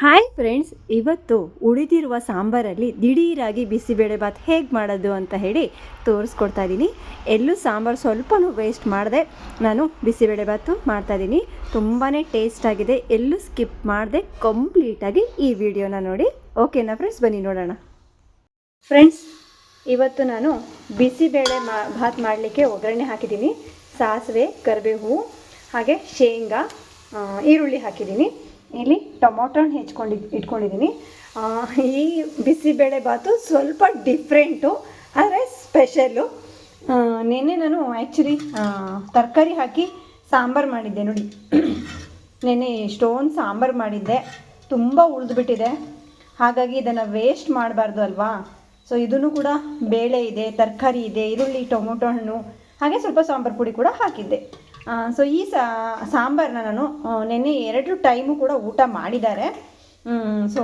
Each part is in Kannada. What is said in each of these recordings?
ಹಾಯ್ ಫ್ರೆಂಡ್ಸ್, ಇವತ್ತು ಉಳಿದಿರುವ ಸಾಂಬಾರಲ್ಲಿ ದಿಢೀರಾಗಿ ಬಿಸಿಬೇಳೆಭಾತ್ ಹೇಗೆ ಮಾಡೋದು ಅಂತ ಹೇಳಿ ತೋರಿಸ್ಕೊಡ್ತಾ ಇದ್ದೀನಿ ಎಲ್ಲೂ ಸಾಂಬಾರು ಸ್ವಲ್ಪನೂ ವೇಸ್ಟ್ ಮಾಡಿದೆ. ನಾನು ಬಿಸಿಬೇಳೆಭಾತು ಮಾಡ್ತಾಯಿದ್ದೀನಿ ತುಂಬಾ ಟೇಸ್ಟ್ ಆಗಿದೆ. ಎಲ್ಲೂ ಸ್ಕಿಪ್ ಮಾಡದೆ. ಕಂಪ್ಲೀಟಾಗಿ ಈ ವಿಡಿಯೋನ ನೋಡಿ. ಓಕೆನಾ ಫ್ರೆಂಡ್ಸ್ ಬನ್ನಿ ನೋಡೋಣ. ಫ್ರೆಂಡ್ಸ್ ಇವತ್ತು ನಾನು ಬಿಸಿಬೇಳೆ ಮಾ, ಭಾತ್ ಮಾಡಲಿಕ್ಕೆ ಒಗ್ಗರಣೆ ಹಾಕಿದ್ದೀನಿ. ಸಾಸಿವೆ, ಕರಿಬೇವು, ಹಾಗೆ ಶೇಂಗಾ ಈರುಳ್ಳಿ ಹಾಕಿದ್ದೀನಿ. ಇಲ್ಲಿ ಟೊಮೊಟೊ ಹಣ್ಣು ಹೆಚ್ಕೊಂಡು ಇಟ್ಕೊಂಡಿದ್ದೀನಿ ಈ ಬಿಸಿಬೇಳೆ ಬಾತು ಸ್ವಲ್ಪ ಡಿಫ್ರೆಂಟು ಆದರೆ ಸ್ಪೆಷಲ್ಲು ನಿನ್ನೆ ನಾನು ಆ್ಯಕ್ಚುಲಿ ತರಕಾರಿ ಹಾಕಿ ಸಾಂಬಾರು ಮಾಡಿದ್ದೆ ನೋಡಿ. ನೆನ್ನೆ ಎಷ್ಟೊಂದು ಸಾಂಬಾರು ಮಾಡಿದ್ದೆ. ತುಂಬ ಉಳಿದ್ಬಿಟ್ಟಿದೆ. ಹಾಗಾಗಿ ಇದನ್ನು ವೇಸ್ಟ್ ಮಾಡಬಾರ್ದು ಅಲ್ವಾ? ಸೊ ಇದೂ ಕೂಡ ಬೇಳೆ ಇದೆ, ತರಕಾರಿ ಇದೆ, ಈರುಳ್ಳಿ, ಟೊಮೊಟೊ ಹಣ್ಣು, ಹಾಗೆ ಸ್ವಲ್ಪ ಸಾಂಬಾರು ಪುಡಿ ಕೂಡ ಹಾಕಿದ್ದೆ. ಸೊ ಈ ಸಾಂಬಾರನ್ನ ನಾನು ನೆನ್ನೆ ಎರಡು ಟೈಮು ಕೂಡ ಊಟ ಮಾಡಿದ್ದಾರೆ. ಸೊ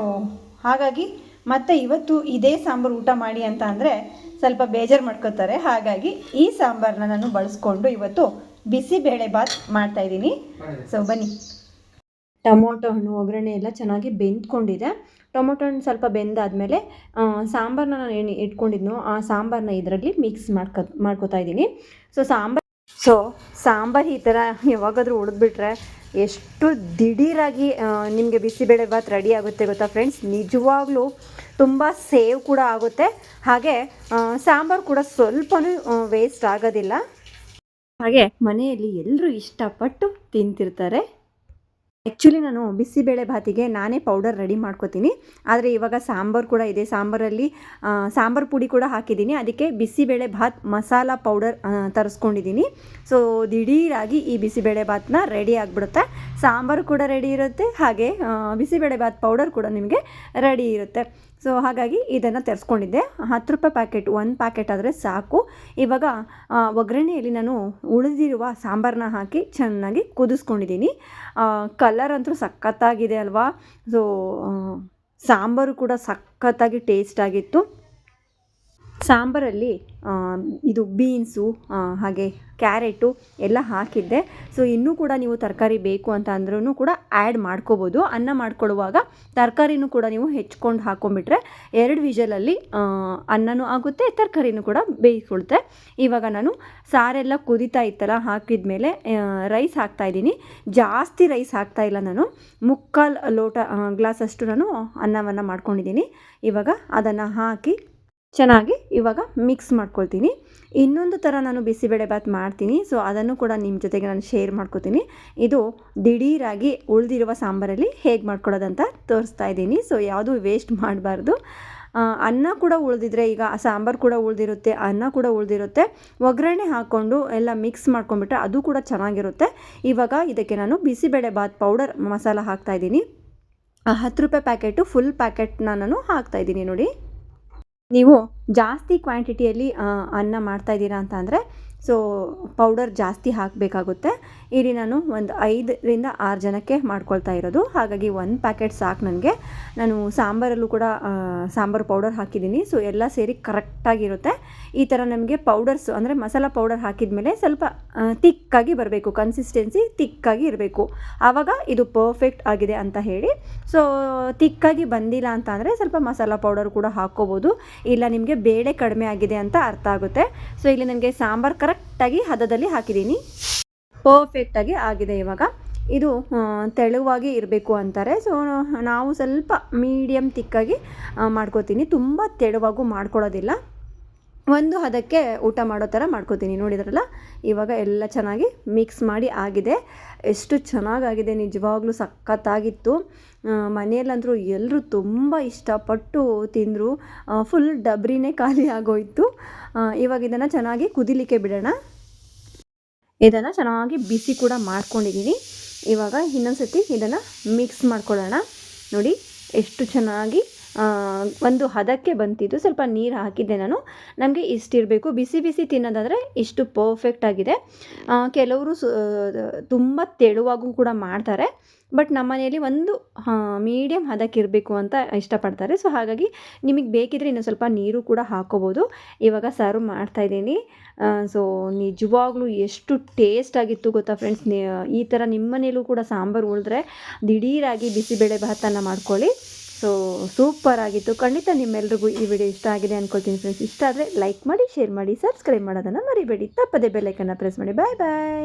ಹಾಗಾಗಿ ಮತ್ತೆ ಇವತ್ತು ಇದೇ ಸಾಂಬಾರು ಊಟ ಮಾಡಿ ಅಂತ ಅಂದರೆ ಸ್ವಲ್ಪ ಬೇಜಾರು ಮಾಡ್ಕೋತಾರೆ. ಹಾಗಾಗಿ ಈ ಸಾಂಬಾರನ್ನ ನಾನು ಬಳಸ್ಕೊಂಡು ಇವತ್ತು ಬಿಸಿ ಬೇಳೆ ಬಾತ್ ಮಾಡ್ತಾಯಿದ್ದೀನಿ ಸೊ ಬನ್ನಿ. ಟೊಮೊಟೊ ಹಣ್ಣು, ಒಗ್ಗರಣೆ ಎಲ್ಲ ಚೆನ್ನಾಗಿ ಬೆಂದ್ಕೊಂಡಿದೆ. ಟೊಮೊಟೊ ಹಣ್ಣು ಸ್ವಲ್ಪ ಬೆಂದಾದಮೇಲೆ ಸಾಂಬಾರನ್ನ ನಾನು ಏನು ಇಟ್ಕೊಂಡಿದ್ನೋ ಆ ಸಾಂಬಾರನ್ನ ಇದರಲ್ಲಿ ಮಿಕ್ಸ್ ಮಾಡ್ಕೊ, ಮಾಡ್ಕೋತಾ ಇದ್ದೀನಿ. ಸೊ ಸಾಂಬಾರು ಸೊ ಸಾಂಬಾರು ಈ ಥರ ಯಾವಾಗಾದರೂ ಉಳಿದ್ಬಿಟ್ರೆ ಎಷ್ಟು ದಿಢೀರಾಗಿ ನಿಮಗೆ ಬಿಸಿಬೇಳೆ ಭಾತ್ ರೆಡಿ ಆಗುತ್ತೆ ಗೊತ್ತಾ ಫ್ರೆಂಡ್ಸ್ ನಿಜವಾಗ್ಲೂ ತುಂಬ ಸೇವ್ ಕೂಡ ಆಗುತ್ತೆ. ಹಾಗೆ ಸಾಂಬಾರು ಕೂಡ ಸ್ವಲ್ಪನೂ ವೇಸ್ಟ್ ಆಗೋದಿಲ್ಲ. ಹಾಗೆ ಮನೆಯಲ್ಲಿ ಎಲ್ಲರೂ ಇಷ್ಟಪಟ್ಟು ತಿಂತಿರ್ತಾರೆ. ಆ್ಯಕ್ಚುಲಿ ನಾನು ಬಿಸಿಬೇಳೆ ಭಾತಿಗೆ ನಾನೇ ಪೌಡರ್ ರೆಡಿ ಮಾಡ್ಕೋತೀನಿ. ಆದರೆ ಇವಾಗ ಸಾಂಬಾರು ಕೂಡ ಇದೆ. ಸಾಂಬಾರಲ್ಲಿ ಸಾಂಬಾರು ಪುಡಿ ಕೂಡ ಹಾಕಿದ್ದೀನಿ. ಅದಕ್ಕೆ ಬಿಸಿಬೇಳೆ ಭಾತ್ ಮಸಾಲ ಪೌಡರ್ ತರಿಸ್ಕೊಂಡಿದ್ದೀನಿ. ಸೊ ದಿಢೀರಾಗಿ ಈ ಬಿಸಿಬೇಳೆ ಭಾತ್ನ ರೆಡಿ ಆಗಿಬಿಡುತ್ತೆ. ಸಾಂಬಾರು ಕೂಡ ರೆಡಿ ಇರುತ್ತೆ. ಹಾಗೆ ಬಿಸಿಬೇಳೆ ಭಾತ್ ಪೌಡರ್ ಕೂಡ ನಿಮಗೆ ರೆಡಿ ಇರುತ್ತೆ. ಸೊ ಹಾಗಾಗಿ ಇದನ್ನು ತರಿಸ್ಕೊಂಡಿದ್ದೆ. ಹತ್ತು ರೂಪಾಯಿ ಪ್ಯಾಕೆಟ್ ಒಂದು ಪ್ಯಾಕೆಟ್ ಆದರೆ ಸಾಕು. ಇವಾಗ ಒಗ್ಗರಣೆಯಲ್ಲಿ ನಾನು ಉಳಿದಿರುವ ಸಾಂಬಾರನ್ನ ಹಾಕಿ ಚೆನ್ನಾಗಿ ಕುದಿಸ್ಕೊಂಡಿದ್ದೀನಿ. ಕಲರ್ ಅಂತೂ ಸಖತ್ತಾಗಿದೆ ಅಲ್ವಾ? ಸೊ ಸಾಂಬಾರು ಕೂಡ ಸಖತ್ತಾಗಿ ಟೇಸ್ಟ್ ಆಗಿತ್ತು. ಸಾಂಬಾರಲ್ಲಿ ಇದು ಬೀನ್ಸು ಹಾಗೆ ಕ್ಯಾರೆಟು ಎಲ್ಲ ಹಾಕಿದ್ದೆ. ಸೊ ಇನ್ನೂ ಕೂಡ ನೀವು ತರಕಾರಿ ಬೇಕು ಅಂತ ಅಂದ್ರೂ ಕೂಡ ಆ್ಯಡ್ ಮಾಡ್ಕೋಬೋದು. ಅನ್ನ ಮಾಡ್ಕೊಳ್ಳುವಾಗ ತರಕಾರಿನೂ ಕೂಡ ನೀವು ಹೆಚ್ಕೊಂಡು ಹಾಕೊಂಡ್ಬಿಟ್ರೆ ಎರಡು ವಿಷಲಲ್ಲಿ ಅನ್ನನೂ ಆಗುತ್ತೆ, ತರಕಾರಿನೂ ಕೂಡ ಬೇಯಿಸ್ಕೊಳುತ್ತೆ. ಇವಾಗ ನಾನು ಸಾರೆಲ್ಲ ಕುದಿತಾ ಇತ್ತಲ್ಲ ಹಾಕಿದ ಮೇಲೆ ರೈಸ್ ಹಾಕ್ತಾಯಿದ್ದೀನಿ ಜಾಸ್ತಿ ರೈಸ್ ಹಾಕ್ತಾ ಇಲ್ಲ ನಾನು. ಮುಕ್ಕಾಲು ಲೋಟ ಗ್ಲಾಸಷ್ಟು ನಾನು ಅನ್ನವನ್ನು ಮಾಡ್ಕೊಂಡಿದ್ದೀನಿ. ಇವಾಗ ಅದನ್ನು ಹಾಕಿ ಚೆನ್ನಾಗಿ ಇವಾಗ ಮಿಕ್ಸ್ ಮಾಡ್ಕೊಳ್ತೀನಿ. ಇನ್ನೊಂದು ಥರ ನಾನು ಬಿಸಿಬೇಳೆ ಭಾತ್ ಮಾಡ್ತೀನಿ. ಸೊ ಅದನ್ನು ಕೂಡ ನಿಮ್ಮ ಜೊತೆಗೆ ನಾನು ಶೇರ್ ಮಾಡ್ಕೊತೀನಿ. ಇದು ದಿಢೀರಾಗಿ ಉಳಿದಿರುವ ಸಾಂಬಾರಲ್ಲಿ ಹೇಗೆ ಮಾಡ್ಕೊಳ್ಳೋದಂತ ತೋರಿಸ್ತಾ ಇದ್ದೀನಿ. ಸೊ ಯಾವುದು ವೇಸ್ಟ್ ಮಾಡಬಾರ್ದು. ಅನ್ನ ಕೂಡ ಉಳಿದಿದ್ರೆ ಈಗ ಸಾಂಬಾರು ಕೂಡ ಉಳಿದಿರುತ್ತೆ, ಅನ್ನ ಕೂಡ ಉಳಿದಿರುತ್ತೆ. ಒಗ್ಗರಣೆ ಹಾಕ್ಕೊಂಡು ಎಲ್ಲ ಮಿಕ್ಸ್ ಮಾಡ್ಕೊಂಡ್ಬಿಟ್ರೆ ಅದು ಕೂಡ ಚೆನ್ನಾಗಿರುತ್ತೆ. ಇವಾಗ ಇದಕ್ಕೆ ನಾನು ಬಿಸಿಬೇಳೆ ಭಾತ್ ಪೌಡರ್ ಮಸಾಲ ಹಾಕ್ತಾಯಿದ್ದೀನಿ ಹತ್ತು ರೂಪಾಯಿ ಪ್ಯಾಕೆಟು ಫುಲ್ ಪ್ಯಾಕೆಟ್ನ ನಾನು ಹಾಕ್ತಾಯಿದ್ದೀನಿ ನೋಡಿ. ನೀವು ಜಾಸ್ತಿ ಕ್ವಾಂಟಿಟಿಯಲ್ಲಿ ಅನ್ನ ಮಾಡ್ತಾ ಇದ್ದೀರಾ ಅಂತ ಅಂದರೆ ಸೊ ಪೌಡರ್ ಜಾಸ್ತಿ ಹಾಕಬೇಕಾಗುತ್ತೆ. ಇಲ್ಲಿ ನಾನು ಒಂದು ಐದರಿಂದ ಆರು ಜನಕ್ಕೆ ಮಾಡ್ಕೊಳ್ತಾ ಇರೋದು. ಹಾಗಾಗಿ ಒಂದು ಪ್ಯಾಕೆಟ್ ಸಾಕು ನನಗೆ. ನಾನು ಸಾಂಬಾರಲ್ಲೂ ಕೂಡ ಸಾಂಬಾರು ಪೌಡರ್ ಹಾಕಿದ್ದೀನಿ. ಸೊ ಎಲ್ಲ ಸೇರಿ ಕರೆಕ್ಟಾಗಿರುತ್ತೆ ಈ ಥರ ನಮಗೆ ಪೌಡರ್ಸ್ ಅಂದರೆ ಮಸಾಲ ಪೌಡರ್ ಹಾಕಿದ ಮೇಲೆ ಸ್ವಲ್ಪ ತಿಕ್ಕಾಗಿ ಬರಬೇಕು. ಕನ್ಸಿಸ್ಟೆನ್ಸಿ ತಿಕ್ಕಾಗಿ ಇರಬೇಕು. ಆವಾಗ ಇದು ಪರ್ಫೆಕ್ಟ್ ಆಗಿದೆ ಅಂತ ಹೇಳಿ. ಸೊ ತಿಕ್ಕಾಗಿ ಬಂದಿಲ್ಲ ಅಂತ ಅಂದರೆ ಸ್ವಲ್ಪ ಮಸಾಲ ಪೌಡರ್ ಕೂಡ ಹಾಕ್ಕೋಬೋದು ಇಲ್ಲ ನಿಮಗೆ ಬೇಳೆ ಕಡಿಮೆ ಆಗಿದೆ ಅಂತ ಅರ್ಥ ಆಗುತ್ತೆ. ಸೊ ಇಲ್ಲಿ ನನಗೆ ಸಾಂಬಾರು ಕರೆಕ್ಟಾಗಿ ಹದದಲ್ಲಿ ಹಾಕಿದ್ದೀನಿ ಪರ್ಫೆಕ್ಟಾಗಿ ಆಗಿದೆ ಇವಾಗ. ಇದು ತೆಳುವಾಗಿ ಇರಬೇಕು ಅಂತಾರೆ. ಸೊ ನಾವು ಸ್ವಲ್ಪ ಮೀಡಿಯಮ್ ತಿಕ್ಕಾಗಿ ಮಾಡ್ಕೋತೀನಿ. ತುಂಬ ತೆಳುವಾಗೂ ಮಾಡ್ಕೊಳ್ಳೋದಿಲ್ಲ. ಒಂದು ಹದಕ್ಕೆ ಊಟ ಮಾಡೋ ಥರ ಮಾಡ್ಕೋತೀನಿ. ನೋಡಿದ್ರಲ್ಲ? ಇವಾಗ ಎಲ್ಲ ಚೆನ್ನಾಗಿ ಮಿಕ್ಸ್ ಮಾಡಿ ಆಗಿದೆ. ಎಷ್ಟು ಚೆನ್ನಾಗಾಗಿದೆ. ನಿಜವಾಗ್ಲೂ ಸಖತ್ತಾಗಿತ್ತು. ಮನೆಯಲ್ಲಂತರೂ ಎಲ್ಲರೂ ತುಂಬ ಇಷ್ಟಪಟ್ಟು ತಿಂದರು. ಫುಲ್ ಡಬ್ರಿನೇ ಖಾಲಿ ಆಗೋಯ್ತು. ಇವಾಗ ಇದನ್ನು ಚೆನ್ನಾಗಿ ಕುದಿಲಿಕ್ಕೆ ಬಿಡೋಣ. ಇದನ್ನು ಚೆನ್ನಾಗಿ ಬಿಸಿ ಕೂಡ ಮಾಡ್ಕೊಂಡಿದ್ದೀನಿ ಇವಾಗ ಇನ್ನೊಂದು ಸತಿ ಇದನ್ನು ಮಿಕ್ಸ್ ಮಾಡ್ಕೊಳ್ಳೋಣ. ನೋಡಿ, ಎಷ್ಟು ಚೆನ್ನಾಗಿ ಒಂದು ಹದಕ್ಕೆ ಬಂತಿದ್ದು. ಸ್ವಲ್ಪ ನೀರು ಹಾಕಿದ್ದೆ ನಾನು. ನಮಗೆ ಇಷ್ಟಿರಬೇಕು. ಬಿಸಿ ಬಿಸಿ ತಿನ್ನೋದಾದರೆ ಇಷ್ಟು ಪರ್ಫೆಕ್ಟ್ ಆಗಿದೆ. ಕೆಲವರು ತುಂಬ ತೆಳುವಾಗೂ ಕೂಡ ಮಾಡ್ತಾರೆ. ಬಟ್ ನಮ್ಮ ಮನೆಯಲ್ಲಿ ಒಂದು ಮೀಡಿಯಮ್ ಹದಕ್ಕೆ ಇರಬೇಕು ಅಂತ ಇಷ್ಟಪಡ್ತಾರೆ. ಸೊ ಹಾಗಾಗಿ ನಿಮಗೆ ಬೇಕಿದ್ರೆ ಇನ್ನೂ ಸ್ವಲ್ಪ ನೀರು ಕೂಡ ಹಾಕೋಬೋದು. ಇವಾಗ ಸರ್ವ್ ಮಾಡ್ತಾಯಿದ್ದೀನಿ ಸೊ ನಿಜವಾಗ್ಲೂ ಎಷ್ಟು ಟೇಸ್ಟ್ ಆಗಿತ್ತು ಗೊತ್ತಾ ಫ್ರೆಂಡ್ಸ್ ಈ ಥರ ನಿಮ್ಮ ಮನೇಲೂ ಕೂಡ ಸಾಂಬಾರು ಉಳಿದ್ರೆ ದಿಢೀರಾಗಿ ಬಿಸಿಬೇಳೆ ಭಾತನ್ನು ಮಾಡ್ಕೊಳ್ಳಿ. ಸೊ ಸೂಪರ್ ಆಗಿತ್ತು. ಖಂಡಿತ ನಿಮ್ಮೆಲ್ರಿಗೂ ಈ ವಿಡಿಯೋ ಇಷ್ಟ ಆಗಿದೆ ಅನ್ಕೊಳ್ತೀನಿ ಫ್ರೆಂಡ್ಸ್ ಇಷ್ಟ ಆದರೆ ಲೈಕ್ ಮಾಡಿ ಶೇರ್ ಮಾಡಿ ಸಬ್ಸ್ಕ್ರೈಬ್ ಮಾಡೋದನ್ನು ಮರಿಬೇಡಿ. ತಪ್ಪದೆ ಬೆಲ್ಲೈಕನ್ನು ಪ್ರೆಸ್ ಮಾಡಿ. ಬಾಯ್ ಬಾಯ್